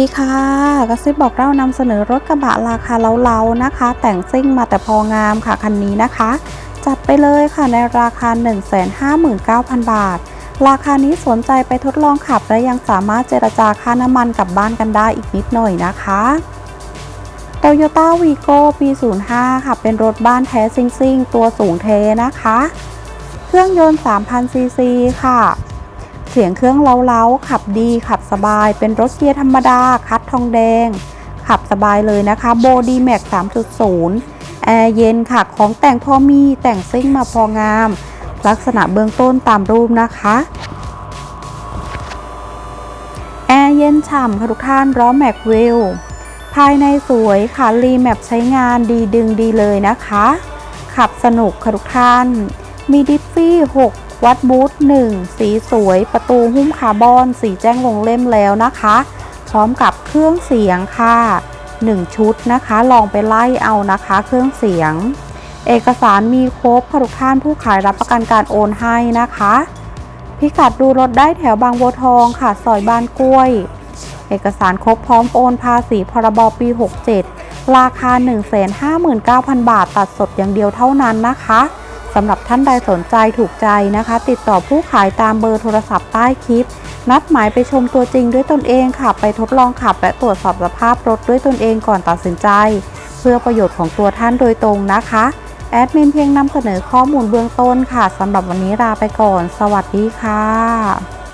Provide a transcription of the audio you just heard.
ดีค่ะกระซิบบอกเรานำเสนอรถกระบะราคาเล้าๆนะคะ แต่งซิ่งมาแต่พองามค่ะคันนี้นะคะ จัดไปเลยค่ะในราคา 159,000 บาท ราคานี้สนใจไปทดลองขับ และยังสามารถเจรจาค่าน้ำมันกลับบ้านกันได้อีกนิดหน่อยนะคะ Toyota Vigo ปี 05 ค่ะ เป็นรถบ้านแท้ซิ่งๆ ตัวสูงเทนะคะ เครื่องยนต์3,000ซีซีค่ะ เสียงเครื่องเล้าๆ ขับดีขับสบาย เป็นรถเกียร์ธรรมดา คัดทองแดง ขับสบายเลยนะคะโบดีแม็ก3.0 แอร์เย็นค่ะ ของแต่งพอมีแต่งซิ่งมาพองาม ลักษณะเบื้องต้นตามรูปนะคะแอร์เย็นฉ่ำค่ะทุกท่านล้อแม็กวิลภายในสวยค่ะรีแมปใช้งานดีดึงดีเลยนะคะ ขับสนุกค่ะทุกท่าน มีดิฟฟี่6 วัดบูท1สีสวย ประตูหุ้มคาร์บอน สีแจ้งวงเล่มแล้วนะคะ พร้อมกับเครื่องเสียงค่ะ 1 ชุดนะคะ ลองไปไล่เอานะคะ เครื่องเสียง เอกสารมีครบค่ะทุกท่านผู้ขายรับประกันการโอนให้นะคะ พิกัดดูรถได้แถวบางบัวทองค่ะซอยบ้านกล้วย เอกสารครบพร้อมโอนภาษีพรบปี 67 ราคา 159,000 บาท ตัดสดอย่างเดียวเท่านั้นนะคะ สำหรับท่านใดสนใจถูกใจนะคะ ติดต่อผู้ขายตามเบอร์โทรศัพท์ใต้คลิป นัดหมายไปชมตัวจริงด้วยตนเองค่ะ ไปทดลองขับและตรวจสอบสภาพรถด้วยตนเองก่อนตัดสินใจ เพื่อประโยชน์ของตัวท่านโดยตรงนะคะ แอดมินเพียงนำเสนอข้อมูลเบื้องต้นค่ะสำหรับวันนี้ลาไปก่อน สวัสดีค่ะ